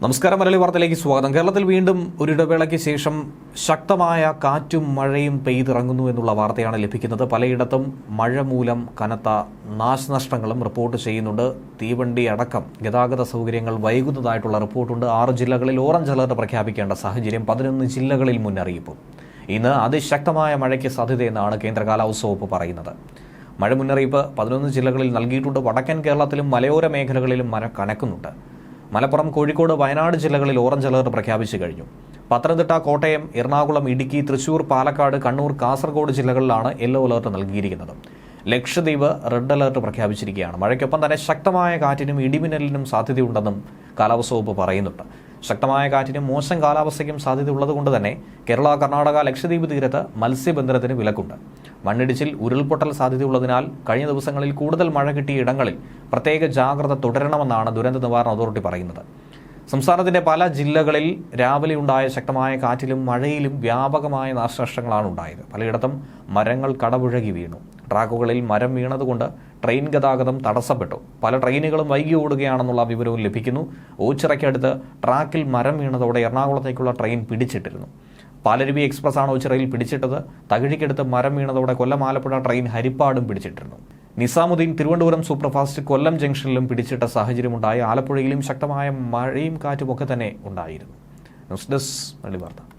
നമസ്കാരം മലയാളി വാർത്തയിലേക്ക് സ്വാഗതം. കേരളത്തിൽ വീണ്ടും ഒരു ഇടവേളയ്ക്ക് ശേഷം ശക്തമായ കാറ്റും മഴയും പെയ്തിറങ്ങുന്നു എന്നുള്ള വാർത്തയാണ് ലഭിക്കുന്നത്. പലയിടത്തും മഴ മൂലം കനത്ത നാശനഷ്ടങ്ങളും റിപ്പോർട്ട് ചെയ്യുന്നുണ്ട്. തീവണ്ടി അടക്കം ഗതാഗത സൗകര്യങ്ങൾ വൈകുന്നതായിട്ടുള്ള റിപ്പോർട്ടുണ്ട്. ആറ് ജില്ലകളിൽ ഓറഞ്ച് അലർട്ട് പ്രഖ്യാപിക്കേണ്ട സാഹചര്യം. പതിനൊന്ന് ജില്ലകളിൽ മുന്നറിയിപ്പും. ഇന്ന് അതിശക്തമായ മഴയ്ക്ക് സാധ്യതയെന്നാണ് കേന്ദ്ര കാലാവസ്ഥ വകുപ്പ് പറയുന്നത്. മഴ മുന്നറിയിപ്പ് പതിനൊന്ന് ജില്ലകളിൽ നൽകിയിട്ടുണ്ട്. വടക്കൻ കേരളത്തിലും മലയോര മേഖലകളിലും മഴ കനക്കുന്നുണ്ട്. മലപ്പുറം കോഴിക്കോട് വയനാട് ജില്ലകളിൽ ഓറഞ്ച് അലർട്ട് പ്രഖ്യാപിച്ചു കഴിഞ്ഞു. പത്തനംതിട്ട കോട്ടയം എറണാകുളം ഇടുക്കി തൃശൂർ പാലക്കാട് കണ്ണൂർ കാസർഗോഡ് ജില്ലകളിലാണ് യെല്ലോ അലർട്ട് നൽകിയിരിക്കുന്നത്. ലക്ഷദ്വീപ് റെഡ് അലർട്ട് പ്രഖ്യാപിച്ചിരിക്കുകയാണ്. മഴയ്ക്കൊപ്പം തന്നെ ശക്തമായ കാറ്റിനും ഇടിമിന്നലിനും സാധ്യതയുണ്ടെന്നും കാലാവസ്ഥ വകുപ്പ് പറയുന്നുണ്ട്. ശക്തമായ കാറ്റിനും മോശം കാലാവസ്ഥയ്ക്കും സാധ്യതയുള്ളതുകൊണ്ട് തന്നെ കേരള കർണാടക ലക്ഷദ്വീപ് തീരത്ത് മത്സ്യബന്ധനത്തിന് വിലക്കുണ്ട്. മണ്ണിടിച്ചിൽ ഉരുൾപൊട്ടൽ സാധ്യതയുള്ളതിനാൽ കഴിഞ്ഞ ദിവസങ്ങളിൽ കൂടുതൽ മഴ കിട്ടിയ ഇടങ്ങളിൽ പ്രത്യേക ജാഗ്രത തുടരണമെന്നാണ് ദുരന്ത നിവാരണ അതോറിറ്റി പറയുന്നത്. സംസ്ഥാനത്തിന്റെ പല ജില്ലകളിൽ രാവിലെ ഉണ്ടായ ശക്തമായ കാറ്റിലും മഴയിലും വ്യാപകമായ നാശനഷ്ടങ്ങളാണ് ഉണ്ടായത്. പലയിടത്തും മരങ്ങൾ കടപുഴകി വീണു. ട്രാക്കുകളിൽ മരം വീണതുകൊണ്ട് ട്രെയിൻ ഗതാഗതം തടസ്സപ്പെട്ടു. പല ട്രെയിനുകളും വൈകി ഓടുകയാണെന്നുള്ള വിവരവും ലഭിക്കുന്നു. ഓച്ചിറയ്ക്കടുത്ത് ട്രാക്കിൽ മരം വീണതോടെ എറണാകുളത്തേക്കുള്ള ട്രെയിൻ പിടിച്ചിട്ടിരുന്നു. പാലരുവി എക്സ്പ്രസ് ആണ് ഓച്ചിറയിൽ പിടിച്ചിട്ടത്. തകഴിക്കടുത്ത് മരം വീണതോടെ കൊല്ലം ആലപ്പുഴ ട്രെയിൻ ഹരിപ്പാടും പിടിച്ചിട്ടിരുന്നു. നിസാമുദ്ദീൻ തിരുവനന്തപുരം സൂപ്പർഫാസ്റ്റ് കൊല്ലം ജംഗ്ഷനിലും പിടിച്ചിട്ട സാഹചര്യമുണ്ടായി ആലപ്പുഴയിലും ശക്തമായ മഴയും കാറ്റുമൊക്കെ തന്നെ ഉണ്ടായിരുന്നു. ന്യൂസ് ഡെസ്ക് വാർത്ത.